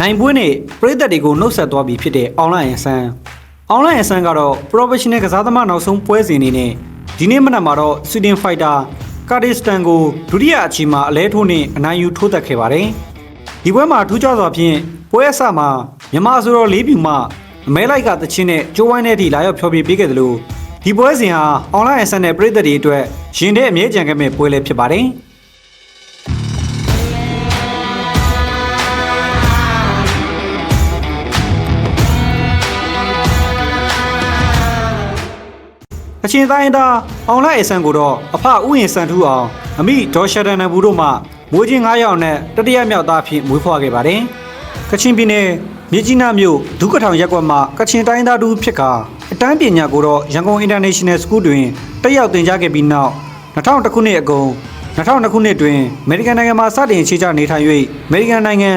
နိုင်ပွဲနဲ့ပြည်သက်တွေကိုနှုတ်ဆက်သွားပြီးဖြစ်တဲ့ online အစမ်း online အစမ်းကတော့ professional ကစားသမားနောက်ဆုံးပွဲစဉ်အနေနဲ့ဒီနေ့မနက်မှာတော့ Sweden Fighter ကာဒစ္စတန်ကိုဒုတိယအချီမှာအလဲထိုးနဲ့အနိုင်ယူထိုးသက်ခဲ့ပါတယ်ဒီပွဲမှာထူးခြားစွာဖြင့်ပွဲအစမှာမြန်မာဆိုတော့လေးပြူမှအမဲလိုက်ကတချင်းနဲ့ကျိုးဝိုင်းတဲ့အထိလာရောက်ဖျော်ဖြေပေးခဲ့တယ်လို့ဒီပွဲစဉ်ဟာ online အစမ်းနဲ့ပြည်သက်တွေအတွက်ရင်ထဲအမြဲကြံခဲ့မဲ့ပွဲလည်းဖြစ်ပါတယ် အချင်းတိုင်းသားအောင်လိုက်အဆန်ကိုတော့အဖဥယျင်စံထူးအောင်အမိဒေါ်ရှဒန်နဘူတို့မှမွေးချင်း9ယောက်နဲ့တတိယမြောက်သားဖြင့်မွေးဖွားခဲ့ပါတယ်။ကချင်ပြည်နယ်မြကြီးနားမြို့ဒုက္ကထောင်ရက်ကွက်မှာကချင်တိုင်းသားတူဖြစ်ကာအတန်းပညာကိုတော့ရန်ကုန် International School တွင်တက်ရောက်သင်ကြားခဲ့ပြီးနောက်2000ခုနှစ်အကုန်2002ခုနှစ်တွင်အမေရိကန်နိုင်ငံမှာစတင်အခြေချနေထိုင်၍အမေရိကန်နိုင်ငံ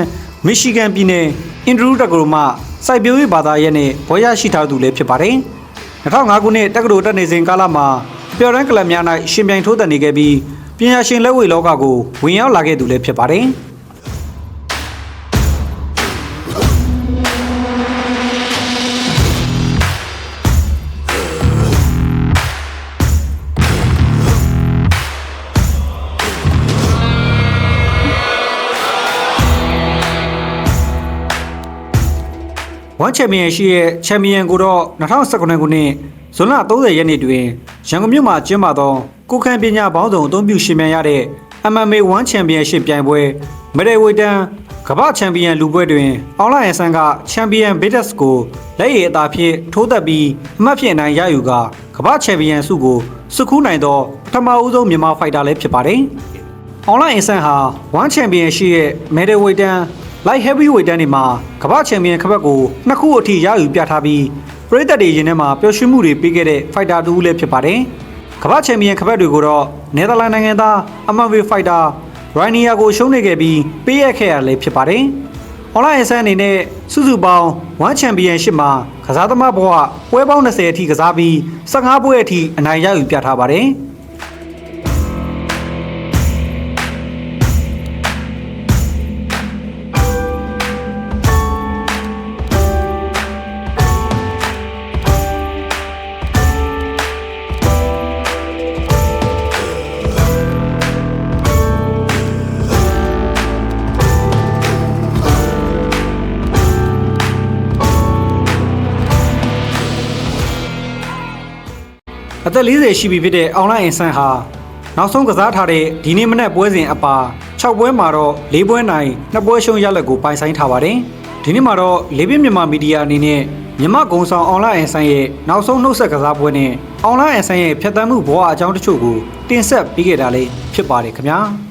မီရှီဂန်ပြည်နယ်အင်ဒရူးတက္ကသိုလ်မှစိုက်ပျိုးရေးဘာသာရပ်နှင့်ဘွဲ့ရရှိထားသူလည်းဖြစ်ပါတယ်။ 2005ခုနှစ်တက္ကသိုလ်တက်နေစဉ်ကာလမှာပျော်ရန်ကလပ်များ၌ရှင်ပြိုင်ထိုးသက်နေခဲ့ပြီးပညာရှင်လက်ဝဲလောကကိုဝင်ရောက်လာခဲ့သူလည်းဖြစ်ပါတယ်။ ဝမ်ချန်ပီယံရှိရဲ့ချန်ပီယံကိုတော့2019ခုနှစ်ဇွန်လ30ရက်နေ့တွင်ရန်ကုန်မြို့မှာကျင်းပသောကုခန့်ပညာပေါင်းစုံအသုံးပြုရှင်မြန်ရတဲ့ MMA 1ချန်ပီယံရှစ်ပြိုင်ပွဲမရေဝေတန်ကမ္ဘာချန်ပီယံလူပွဲတွင်အောင်လာရန်ဆန်ကချန်ပီယံဘေးဒက်စ်ကိုလက်ရည်အသာဖြင့်ထိုးသက်ပြီးအမှတ်ဖြင့်နိုင်ရယူကကမ္ဘာချန်ပီယံဆုကိုစုခူးနိုင်သောပထမဦးဆုံးမြန်မာဖိုက်တာလည်းဖြစ်ပါတယ်။အွန်လိုင်းအင်ဆန်ဟာ1ချန်ပီယံရှိရဲ့မယ်ဒယ်ဝေတန် light heavyweight တန်းတွေမှာကမ္ဘာချန်ပီယံခဘက်ကိုနှစ်ခုအထိရယူပြထားပြီးပရိသတ်တွေရင်ထဲမှာပျော်ရွှင်မှုတွေပေးခဲ့တဲ့ဖိုက်တာတူလည်းဖြစ်ပါတယ်။ကမ္ဘာချန်ပီယံခဘက်တွေကိုတော့နယ်သာလန်နိုင်ငံသားအမန်ဝေဖိုက်တာရိုင်းနီယာကိုရှုံးနေခဲ့ပြီးပေးရခဲ့ရလည်းဖြစ်ပါတယ်။အွန်လိုင်းအင်ဆန်အနေနဲ့စုစုပေါင်း1ချန်ပီယံရှစ်မှာကစားသမားဘဝပွဲပေါင်း20အထိကစားပြီး15ပွဲအထိအနိုင်ရယူပြထားပါတယ်။ အသက်40ရှိပြီဖြစ်တဲ့အောင်လိုက်အင်ဆန်ဟာနောက်ဆုံးကစားထားတဲ့ဒီနေ့မနက်ပွဲစဉ်အပါ6ပွဲမှာတော့၄ပွဲနိုင်2ပွဲရှုံးရလက်ကိုပိုင်ဆိုင်ထားပါတယ်။ဒီနေ့မှာတော့လေးပြမြန်မာမီဒီယာအနေနဲ့မြန်မာဂုံဆောင်အွန်လိုင်းအင်ဆန်ရဲ့နောက်ဆုံးနှုတ်ဆက်ကစားပွဲနဲ့အွန်လိုင်းအင်ဆန်ရဲ့ဖြတ်သန်းမှုဘဝအကြောင်းတချို့ကိုတင်ဆက်ပေးခဲ့တာလေးဖြစ်ပါတယ်ခင်ဗျာ။